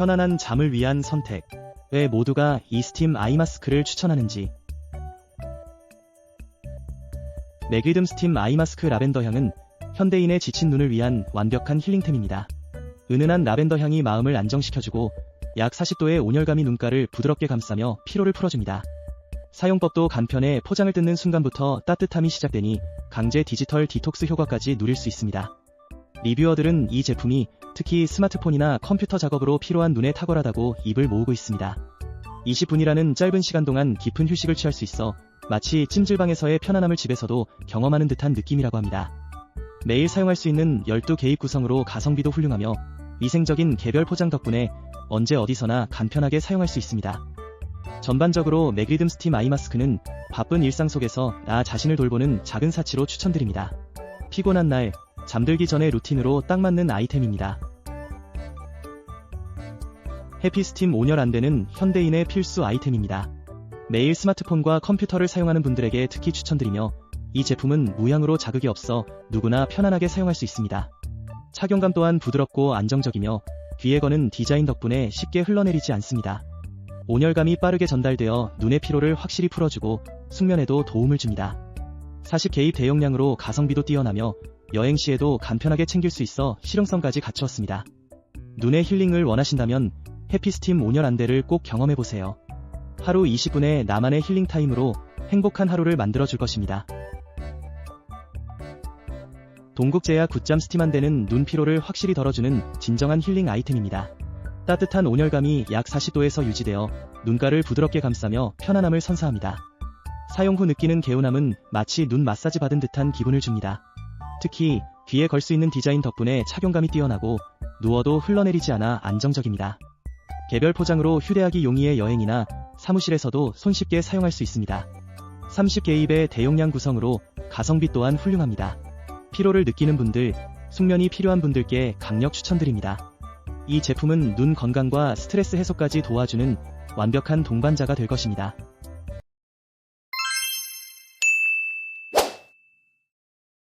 편안한 잠을 위한 선택. 왜 모두가 이 스팀 아이 마스크를 추천하는지. 맥리듬 스팀 아이 마스크 라벤더 향은 현대인의 지친 눈을 위한 완벽한 힐링템입니다. 은은한 라벤더 향이 마음을 안정시켜주고 약 40도의 온열감이 눈가를 부드럽게 감싸며 피로를 풀어줍니다. 사용법도 간편해 포장을 뜯는 순간부터 따뜻함이 시작되니 강제 디지털 디톡스 효과까지 누릴 수 있습니다. 리뷰어들은 이 제품이 특히 스마트폰이나 컴퓨터 작업으로 필요한 눈에 탁월하다고 입을 모으고 있습니다. 20분이라는 짧은 시간 동안 깊은 휴식을 취할 수 있어 마치 찜질방에서의 편안함을 집에서도 경험하는 듯한 느낌이라고 합니다. 매일 사용할 수 있는 12개입 구성으로 가성비도 훌륭하며 위생적인 개별 포장 덕분에 언제 어디서나 간편하게 사용할 수 있습니다. 전반적으로 맥리듬 스팀 아이 마스크는 바쁜 일상 속에서 나 자신을 돌보는 작은 사치로 추천드립니다. 피곤한 날, 잠들기 전의 루틴으로 딱 맞는 아이템입니다. 해피스팀 온열 안되는 현대인의 필수 아이템입니다. 매일 스마트폰과 컴퓨터를 사용하는 분들에게 특히 추천드리며 이 제품은 무향으로 자극이 없어 누구나 편안하게 사용할 수 있습니다. 착용감 또한 부드럽고 안정적이며 귀에 거는 디자인 덕분에 쉽게 흘러내리지 않습니다. 온열감이 빠르게 전달되어 눈의 피로를 확실히 풀어주고 숙면에도 도움을 줍니다. 40개입 대용량으로 가성비도 뛰어나며 여행 시에도 간편하게 챙길 수 있어 실용성까지 갖추었습니다. 눈의 힐링을 원하신다면 해피스팀 온열 안대를 꼭 경험해보세요. 하루 20분의 나만의 힐링 타임으로 행복한 하루를 만들어줄 것입니다. 동국제야 굿잠 스팀 안대는 눈 피로를 확실히 덜어주는 진정한 힐링 아이템입니다. 따뜻한 온열감이 약 40도에서 유지되어 눈가를 부드럽게 감싸며 편안함을 선사합니다. 사용 후 느끼는 개운함은 마치 눈 마사지 받은 듯한 기분을 줍니다. 특히 귀에 걸 수 있는 디자인 덕분에 착용감이 뛰어나고 누워도 흘러내리지 않아 안정적입니다. 개별 포장으로 휴대하기 용이해 여행이나 사무실에서도 손쉽게 사용할 수 있습니다. 30개입의 대용량 구성으로 가성비 또한 훌륭합니다. 피로를 느끼는 분들, 숙면이 필요한 분들께 강력 추천드립니다. 이 제품은 눈 건강과 스트레스 해소까지 도와주는 완벽한 동반자가 될 것입니다.